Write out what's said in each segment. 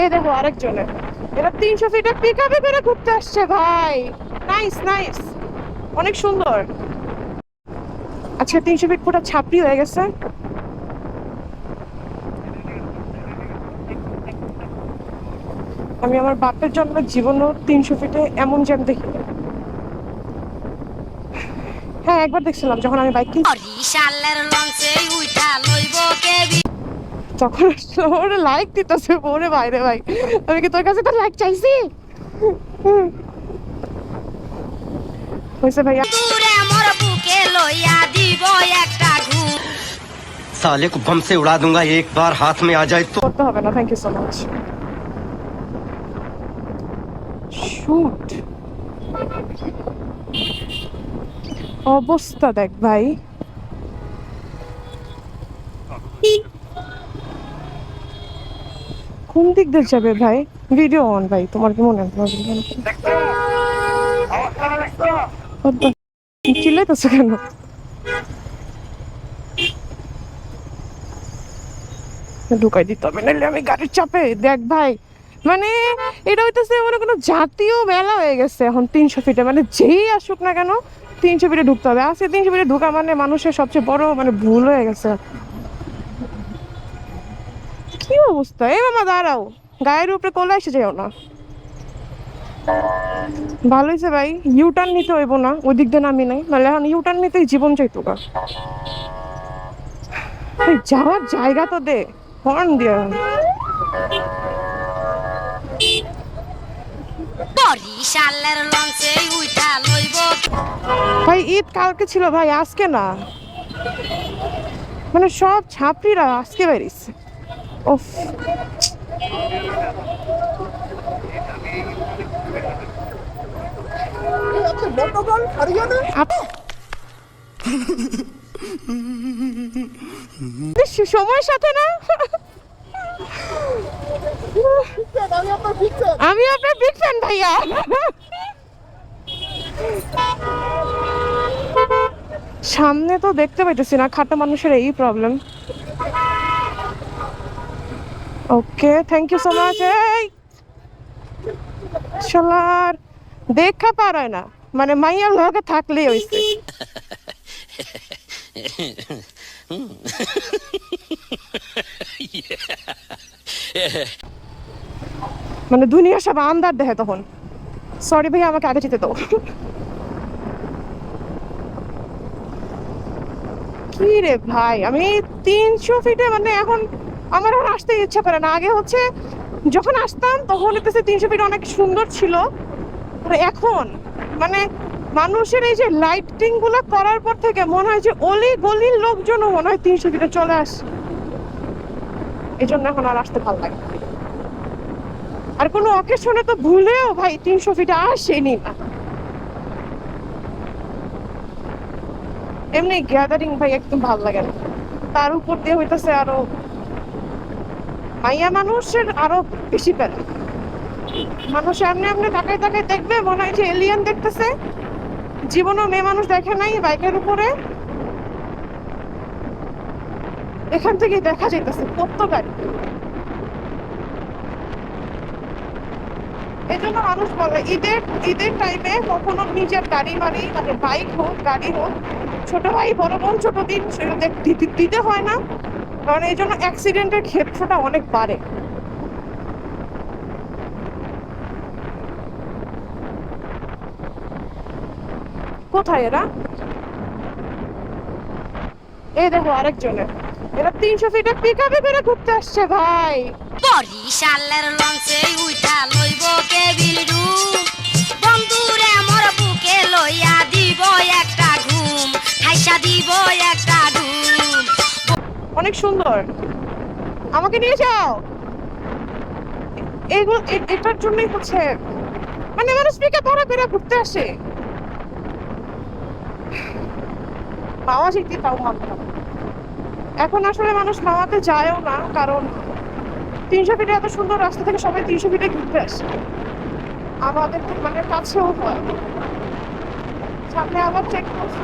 এই দেখো এরা তিনশো পিক আপে করে ঘুরতে আসছে ভাই। নাইস নাইস অনেক সুন্দর। আচ্ছা তিনশো ফিট পুরো ছাপড়ি হয়ে গেছে। আমি আমার বাপের জন্য জীবনও তিনশো ফিটে এমন জ্যাম দেখি হ্যাঁ একবার দেখছিলাম, যখন আমি বাইক কিনছি। তখন আসলে ওরে লাইক দিতেছে ওরে বাইরে ভাই আমি কি তোর কাছে তো লাইক চাইছি হয়েছে ভাইয়া দূরে মোর বুকে লইয়া দিব একটা ঘুম साले को बम से उड़ा दूंगा एक बार हाथ में आ जाए तो করতে হবে না thank you so much shoot অবস্থা দেখ ভাই কোন দিক দিয়ে যাবে ভাই? ভিডিও অন ভাই, তোমার কি মনে হয়? চিল্লাইতেছো কেন? ঢুকাই দিতে হবে, নাহলে আমি গাড়ির চাপে, দেখ ভাই। মানে এটা হইতেছে মানে কোনো জাতীয় মেলা হয়ে গেছে। এখন তিনশো ফিটে মানে যেই আসুক না কেন, তিনশো ফিটে ঢুকতে হবে। আজকে তিনশো ফিটে ঢুকা মানে মানুষের সবচেয়ে বড় মানে ভুল হয়ে গেছে। কি অবস্থা? এই মামা দাঁড়াও। গায়ের উপরে কোলে এসে যাও না। ভালো হয়েছে ভাই ইউটার্ন নিতে হইব না ওই দিক দিয়ে নামি নাই। নাহলে এখন ইউটার্ন নিতেই জীবন চাইতো গা। যাওয়ার জায়গা তো দে হর্ন দিয়ে। ভাই ঈদ কালকে ছিল ভাই আজকে না। মানে সব ছাত্রীরা আজকে বেরিয়েছে। ওফ সময়ের সাথে না? আমি আপনার বিগ ফ্যান ভাইয়া। সামনে তো দেখতে পাইতেছি না, খাটো মানুষের এই problem okay thank you so much এই শালার দেখা পারায় না মানে মাইয়ার লগে থাকলেই হইছে মানে দুনিয়া সব আন্দার দেখে তখন সরি ভাই আমাকে আগে যেতে দাও কি রে ভাই আমি তিনশো ফিটে মানে এখন আমার আর আসতে ইচ্ছা করে না। আগে হচ্ছে যখন আসতাম তখন হইতেছে তিনশো ফিট অনেক সুন্দর ছিল। আর এখন মানে মানুষের এই যে লাইটিংগুলো করার পর থেকে মনে হয় যে অলি গলির লোকজনও মনে হয় তিনশো ফিটে চলে আসে এই জন্য এখন আর আসতে ভালো লাগে আর কোনো অকেশনে তো ভুলেও ভাই তিনশো ফিটে আসেনি না। এমনি গ্যাদারিং ভাই একদম ভালো লাগে না। তার উপর দিয়ে হইতেছে আরও মাইয়া মানুষের আরও বেশি পেলে মানুষ এমনি এমনি তাকায় তাকায় দেখবে, মনে হয় যে এলিয়ান দেখতেছে। জীবনও মেয়ে মানুষ দেখে নাই বাইকের উপরে। এখান থেকে দেখা যাইতেছে কত গাড়ি এই জন্য মানুষ বলে, ঈদের ঈদের টাইমে কখনো নিজের গাড়ি মারি মানে বাইক হোক, গাড়ি হোক, ছোট ভাই, বড় বোন, ছোট দিন দিতে হয় না। কারণ এই জন্য অ্যাক্সিডেন্টের ক্ষেত্রটা অনেক বাড়ে। কোথায় এরা? এই দেখো আরেকজনের। এরা তিনশো ফিটে পিক আপে করে ঘুরতে আসছে, ভাই। বরিশালের লঞ্চে উঠা লইব কেবিল বন্ধুরে মোর বুকে লইয়া দিব অনেক সুন্দর। আমাকে নিয়ে যাও। এগুলো এটার জন্যই হচ্ছে মানে মানুষ পিকে ধরা করে ঘুরতে আসে। মাওয়া তাও মানতাম এখন আসলে মানুষ মাওয়াতে যায়ও না, কারণ তিনশো ফিটে এত সুন্দর রাস্তা থেকে সবাই তিনশো ফিটে ঘুরতে আসে। আমাদের মানে কাছেও হয়। সামনে আবার চেক পোস্ট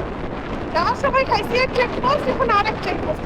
যাওয়ার সময় খাইছি এক চেক পোস্ট এখন আরেক চেক পোস্ট